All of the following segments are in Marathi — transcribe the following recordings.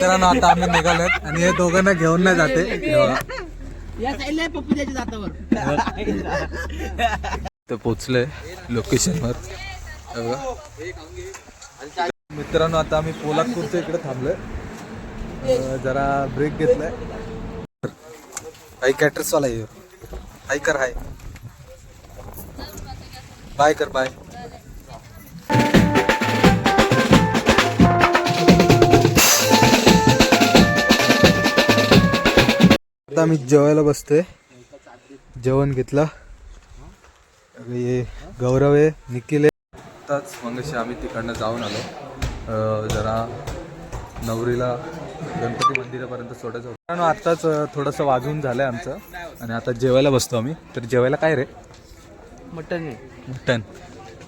मित्रांनो आता आम्ही निघालोत आणि हे दोघांना घेऊन नाही जाते. पोचले लोकेशनवर. हे बघा. मित्रांनो आता आम्ही पोलादपूरच्या इकडे थांबलोय. जरा ब्रेक घेतलाय. हाय कॅटर्स वाला येऊ हाय कर हाय बाय कर बाय आता आम्ही जेवायला बसतोय. जेवण घेतलं. हे गौरव आहे निखिल आहे. आताच मगाशी आम्ही तिकडनं जाऊन आलो. जरा नवरीला गणपती मंदिरापर्यंत सोडायचं होतं. आत्ताच थोडंसं वाजून झालं आहे आमचं. आणि आता जेवायला बसतो आम्ही. तर जेवायला काय रे? Mutton mutton.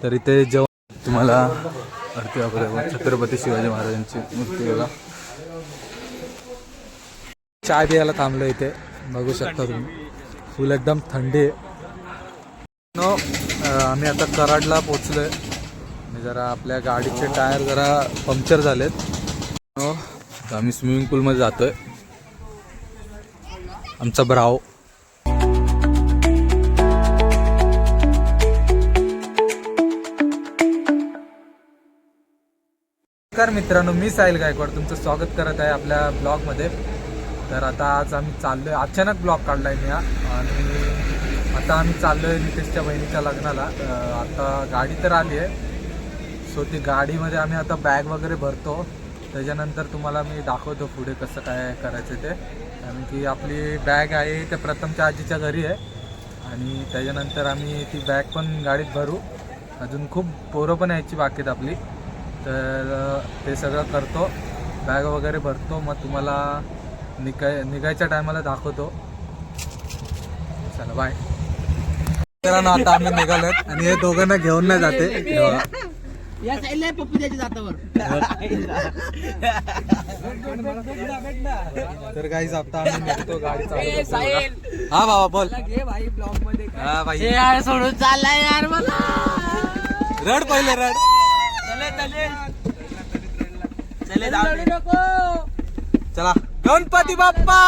तर इथे जेवण तुम्हाला आरती छत्रपती शिवाजी महाराजांची मूर्ती बघा. चाय प्यायला थांबलो इथे. बघू शकता तुम्ही. फुल एकदम थंडी. आहे नो आम्ही आता कराडला पोचलोय जरा आपल्या गाडीचे टायर जरा पंक्चर झालेत. नो आम्ही स्विमिंग पूलमध्ये जातोय. आमचा ब्राव नमस्कार मित्रांनो मी साहिल गायकवाड. तुमचं स्वागत करत आहे आपल्या ब्लॉगमध्ये. तर आता आज आम्ही चाललोय अचानक ब्लॉग काढलाय मी हा. आणि आता आम्ही चाललोय नितेशच्या बहिणीच्या लग्नाला. आता गाडी तर आली आहे. सो ती गाडीमध्ये आम्ही आता बॅग वगैरे भरतो. त्याच्यानंतर तुम्हाला मी दाखवतो पुढे कसं काय करायचं ते. कारण की आपली बॅग आहे ते प्रथमच्या आजीच्या घरी आहे. आणि त्याच्यानंतर आम्ही ती बॅग पण गाडीत भरू. अजून खूप पोरं पण यायची बाकीत आपली. तर ते सगळं करतो. बॅग वगैरे भरतो. मग तुम्हाला निघाय निघायच्या टायमाला दाखवतो. चला बाय मित्रांनो आता आम्ही निघालोत आणि हे दोघांना घेऊन नाही जाते. हे बघा. या साईडला आहे पप्पू त्याच्या दातावर तर काहीच आता आम्ही निघतो गाडी चालू करतो. हा बाबा बोल. हा बाई यार सोडून चाललाय यार मला. रड पहिले रड. चले जाऊ नको. चला. गणपती बाप्पा!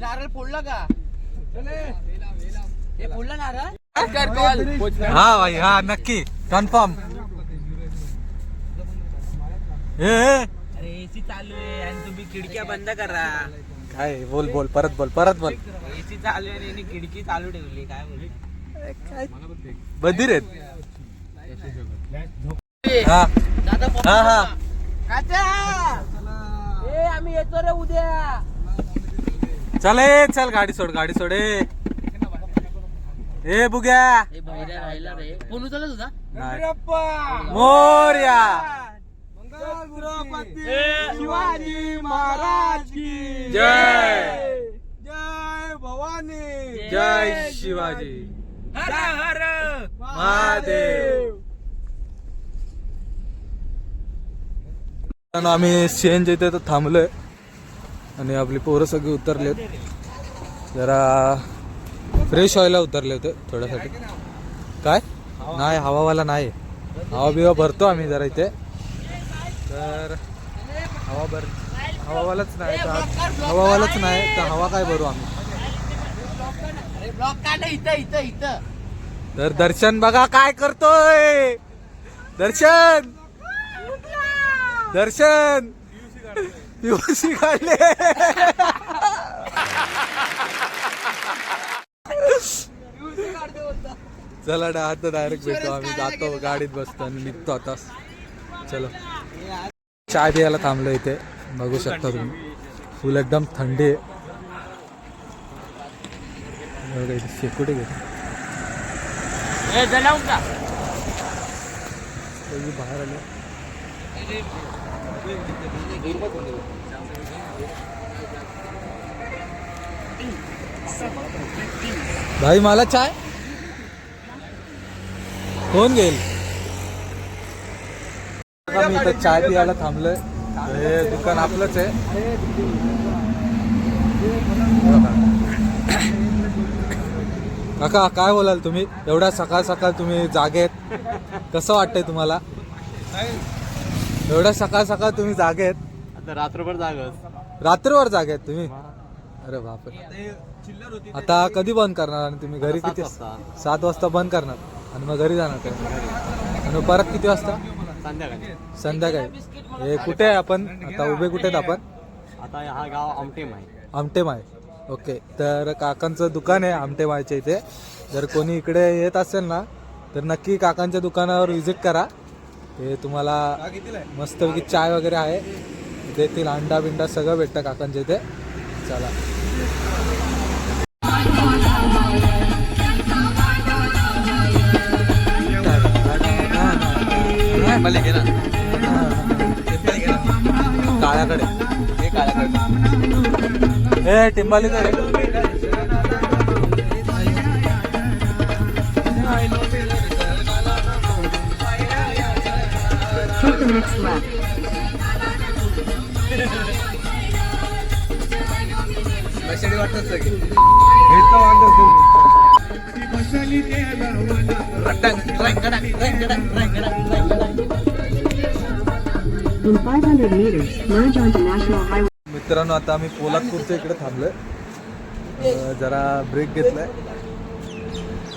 नारळ फोडलं का? हे फोडलं नारळ? हा भाई हा नक्की. कन्फर्म अरे एसी चालू आहे आणि तुम्ही खिडक्या बंद करा. काय बोल बोल परत बोल परत बोल. एसी चालू आहे आणि खिडकी चालू ठेवली काय बोलू? बधीर आहेत. हा. हा हा. ए आम्ही येतो रे उद्या. चल ए चल गाडी सोड गाडी सोड ए. ए बुग्या. ए बहिऱ्या राहिला रे. फोन उचलत होता नाही. मोरया. शिवाजी महाराज की. जय. जय भवानी. जय शिवाजी. हर हर. महादेव. मित्रांनो, आम्ही सीएनजी इथे तर थांबलोय. आणि आपली पोरं सगळी उतरलेत. जरा फ्रेश व्हायला उतरले होते थोड्यासाठी. काय? नाही हवावाला नाही. हवा बिवा भरतो आम्ही जरा इथे. तर हवा भर हवावालाच नाही तर हवावालाच नाही तर हवा काय भरू आम्ही. तर दर्शन बघा काय करतोय. दर्शन! दर्शन. पीओसी काढले. चला डा आता डायरेक्ट भेटतो आम्ही. जातो गाडीत बसतो आणि निघतो आता. चलो. चाय प्यायला थांबलो इथे. बघू शकता तुम्ही. फुल एकदम थंडी आहे. शेकोटी घेतो बाहेर आले. भाई मला चाय? कोण घेईल? मी इथं चाय पियाला थांबलोय. हे दुकान आपलंच आहे. काका काय बोलाल तुम्ही? एवढ्या सकाळ सकाळ तुम्ही जागेत. कसं वाटतंय तुम्हाला? एवढ्या सकाळ सकाळ तुम्ही जागे आहेत. आता रात्रभर जागस रात्रभर जागे आहेत तुम्ही? अरे बापरे. आता कधी बंद करणार आणि तुम्ही घरी किती वाजता. सात वाजता बंद करणार. आणि मग घरी जाणार काय? आणि परत किती वाजता? संध्याकाळी. संध्याकाळी. हे कुठे आहे आपण? आता उभे कुठे आहेत आपण? आता हा गाव आमटेम आहे. आमटेमाय ओके. तर काकांचं दुकान आहे आमटेमायच्या इथे. जर कोणी इकडे येत असेल ना तर नक्की काकांच्या दुकानावर व्हिजिट करा. ते तुम्हाला मस्तपैकी चाय वगैरे आहे. देतील अंडा बिंडा सगळं भेटतं काकांच्या इथे. चला. काळ्याकडे. हे काळाकडे हे टिंबालीकडे minutes left. मित्रांनो आता आम्ही पोलादपूरच्या इकडे थांबलोय. जरा ब्रेक घेतलाय.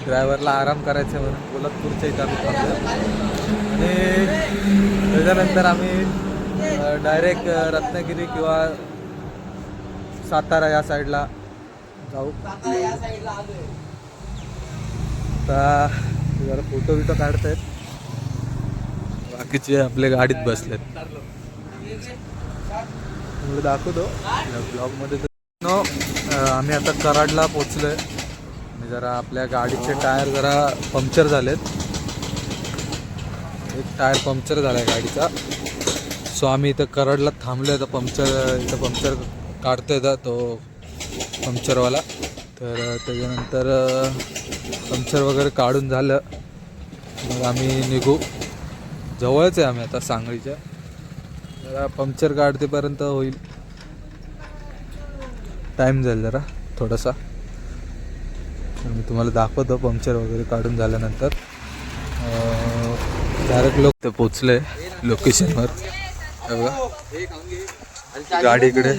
ड्रायव्हरला आराम करायचे म्हणून कोल्हापूरच्या इथं आम्ही थांबलो. आणि त्याच्यानंतर आम्ही डायरेक्ट रत्नागिरी किंवा सातारा या साईडला जाऊ. आता जरा फोटो बिटो काढतायत. बाकीचे आपले गाडीत बसलेत. दाखवतो. ब्लॉगमध्ये आम्ही आता कराडला पोचलोय आणि जरा आपल्या गाडीचे टायर जरा पंक्चर झालेत. एक टायर पंक्चर झाला आहे गाडीचा. सो आम्ही इथं करडला थांबलो आहे तर पंक्चर इथं पंक्चर काढतो आहे तो पंक्चरवाला. तर त्याच्यानंतर पंक्चर वगैरे काढून झालं. मग आम्ही निघू. जवळच आहे आम्ही आता सांगलीच्या. जरा पंक्चर काढतेपर्यंत होईल. टाईम जाईल जरा थोडासा. मी तुम्हाला दाखवतो. पंक्चर वगैरे काढून झाल्यानंतर. डायरेक्ट लोक ते पोचले लोकेशनवर. बघा. गाडी इकडे.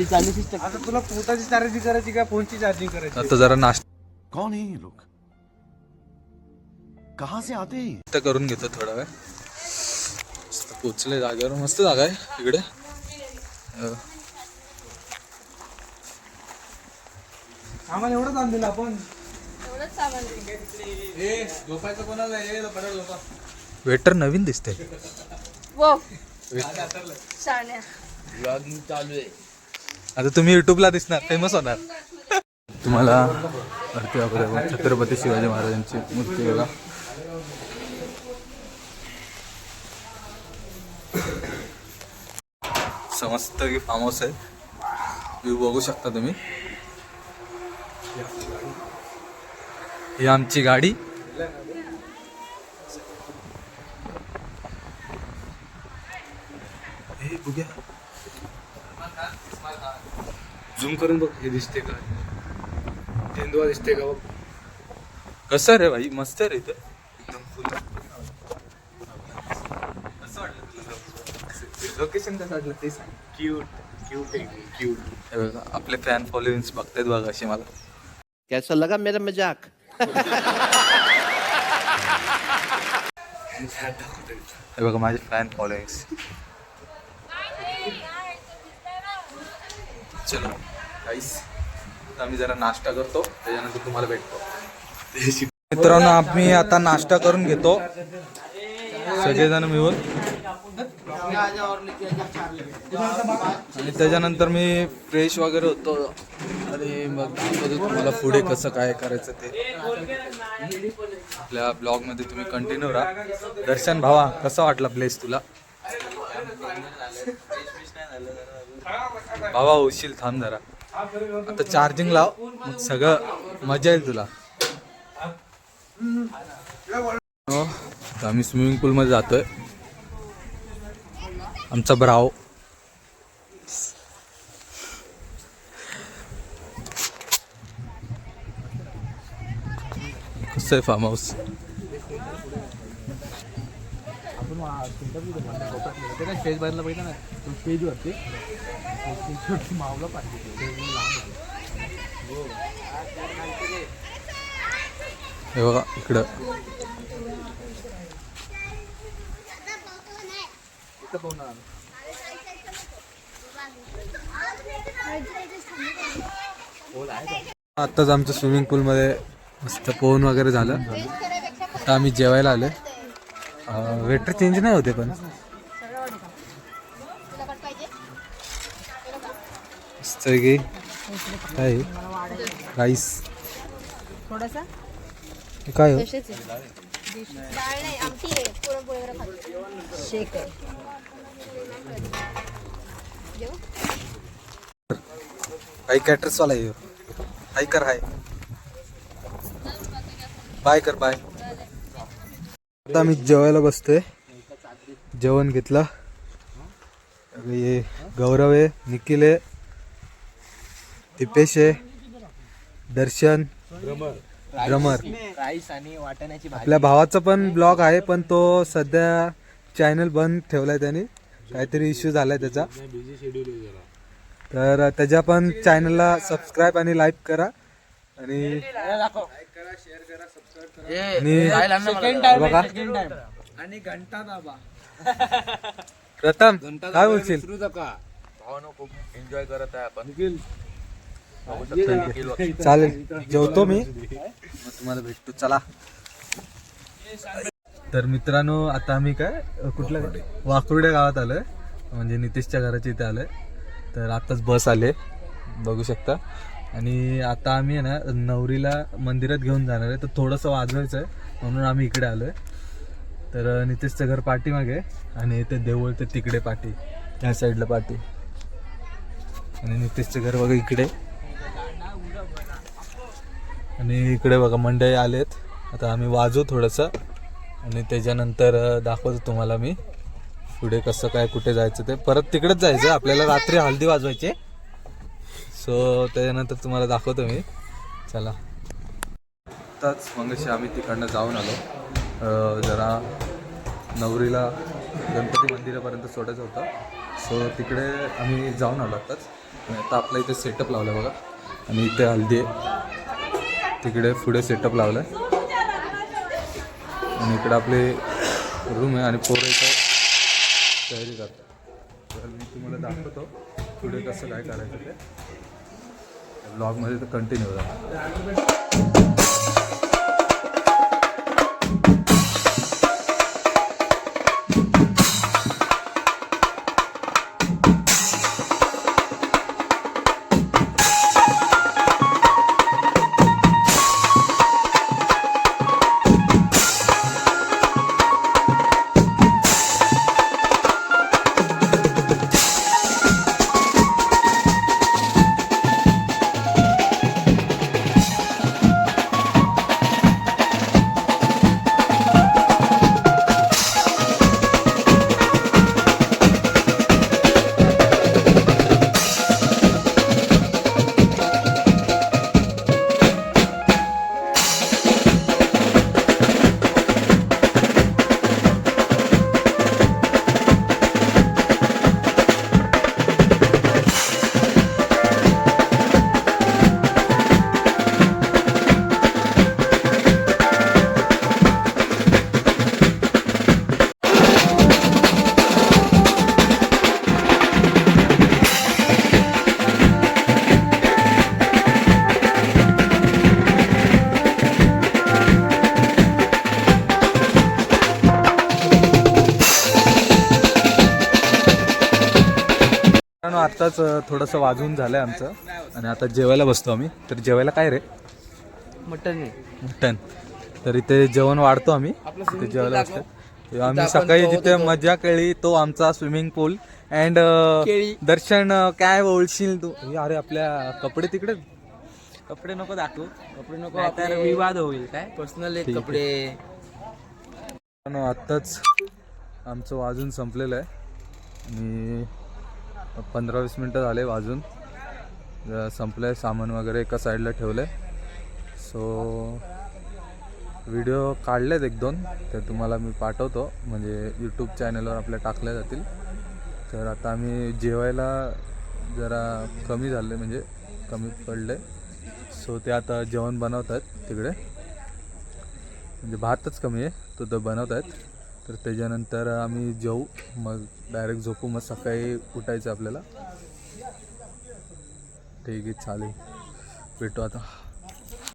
आता तुला पोटाची चार्जिंग करायची का? फोनची चार्जिंग करायची? आता जरा नाश्ता कौन है ये लोग? कहां से आते हैं ये? करून घेतो थोडा वेळ. पोचले जागेवर. मस्त जागा आहे इकडे. आम्हाला एवढंच आणलेलं आपण. वेटर नवीन दिसते वो शाण्या. आता तुम्ही युट्यूबला दिसणार फेमस होणार. तुम्हाला वगैरे छत्रपती शिवाजी महाराजांची मूर्ती बघा. समजतं की फार्म हाऊस आहे व्ह्यू बघू शकता तुम्ही. ही आमची गाडी. हे बघूया. झूम करून बघ हे दिसते का? तेंदुआ दिसते का बघ? कसं रे भाई? मस्त रे इथं एकदम फुल कसं वाटलं तुला? लोकेशन कसं वाटलं ते सांग. क्यूट क्यूट क्यूट हे बघा आपले फॅन फॉलोईंग्स बघतायत बघा असे मला. कैसा लगा मेरा मजाक? हे बघा माझे फॅन फॉलोइंग्स चलो गाईस आम्ही जरा नाश्ता करतो त्याच्यानंतर तुम्हाला भेटतो. मित्रांनो आम्ही आता नाश्ता करून घेतो. सगळेजण मिळून. आणि त्याच्यानंतर मी फ्रेश वगैरे होतो. आणि मग दाखवतो तुम्हाला पुढे कसं काय करायचं ते. आपल्या ब्लॉगमध्ये तुम्ही कंटिन्यू राहा. दर्शन भावा कसा वाटला प्लेस तुला? भावा होशील थांब जरा. आता चार्जिंग लाव. मग सगळं मजा येईल तुला. हो, आम्ही स्विमिंग पूलमध्ये जातोय. आमचा ब्राव. कसं आहे फार्म हाऊस ते काय स्टेज बाहेरला पाहिजे ना तो स्टेज वरती मावला पाहिजे हे बघा इकडं. आत्ताच आमचं स्विमिंग पूलमध्ये मस्त पोहून वगैरे झालं. आता आम्ही जेवायला आलो वेटर चेंज नाही होते पण. मस्त की काय? राईस. थोडासा? काय हो? डाळ नाही आमटी आहे. खातो. शेक आहे. हाय कॅटर्स वाला आहे हाय. कर हाय बाय कर बाय. आता मी जेवायला बसतोय. जेवण घेतलं. गौरव आहे निखिल आहे दिपेश आहे दर्शन. ड्रमर राईस आणि वाटाण्याची भाजी. आपल्या भावाचा पण ब्लॉग आहे पण तो सध्या चॅनल बंद ठेवलाय त्याने. काहीतरी इश्यू झालाय त्याचा. तर त्याच्या पण चॅनलला सबस्क्राईब आणि लाईक करा. आणि बघा. आणि घंटा दाबा प्रथम काय बोलशील? चालेल. जेवतो मी. तुम्हाला भेटतो. चला. तर मित्रांनो आता आम्ही काय कुठल्या वाकुर्ड्या गावात आलोय. म्हणजे नितेशच्या घराच्या इथे आलोय. तर आताच बस आले बघू शकता. आणि आता आम्ही आहे ना नवरीला मंदिरात घेऊन जाणार आहे. तर थोडंसं वाजवायचं आहे. म्हणून आम्ही इकडे आलोय. तर नितेशचं घर पाठीमागे आणि ते देऊळ ते तिकडे पाठी. त्या साईडला पाठी. आणि नितेशचं घर बघा इकडे. आणि इकडे बघा मंडळी आलेत. आता आम्ही वाजू थोडंसं. आणि त्याच्यानंतर दाखवतो तुम्हाला मी पुढे कसं काय कुठे जायचं ते. परत तिकडेच जायचं. आपल्याला रात्री हळदी वाजवायचे सो त्याच्यानंतर तुम्हाला दाखवतो मी. चला. आत्ताच मगाशी आम्ही तिकडनं जाऊन आलो. जरा नवरीला गणपती मंदिरापर्यंत सोडायचं होतं. सो तिकडे आम्ही जाऊन आलो आत्ताच आणि आता आपला इथे सेटअप लावला बघा. आणि इथे हल्दी आहे. तिकडे पुढे सेटअप लावलं आहे आणि इकडे आपले रूम आहे आणि पोरं इथं तयारी करतात. तर मी तुम्हाला दाखवतो पुढे कसं काय करायचं ते. ब्लॉगमध्ये तर कंटिन्यू राहा आत्ताच थोडंसं वाजवून झालं आहे आमचं. आणि आता जेवायला बसतो आम्ही. तर जेवायला काय रे? Mutton mutton. तर इथे जेवण वाढतो आम्ही. इथे जेवायला बसतो आम्ही सकाळी जिथे मजा केली तो आमचा स्विमिंग पूल अँड. दर्शन काय बोलशील तू? अरे आपल्या कपडे तिकडे. कपडे नको दाखवू. कपडे नको विवाद होईल काय? पर्सनल. कपडे. आत्ताच आमचं वाजून संपलेलं आहे. आणि पंधरा वीस मिनटं झाले वाजून. संपलं आहे सामान वगैरे एका साईडला ठेवलं आहे सो व्हिडिओ काढलेत एक दोन ते तुम्हाला मी पाठवतो. म्हणजे यूट्यूब चॅनलवर आपल्या टाकल्या जातील. तर आता आम्ही जेवायला जरा कमी झाले म्हणजे कमी पडले सो ते आता जेवण बनवत आहेत तिकडे. म्हणजे भातच कमी आहे तो तर बनवत आहेत तर त्याच्यानंतर आम्ही जाऊ मग डायरेक्ट झोपू. मग सकाळी उठायचं आपल्याला. ठीक आहे चालेल. भेटू आता.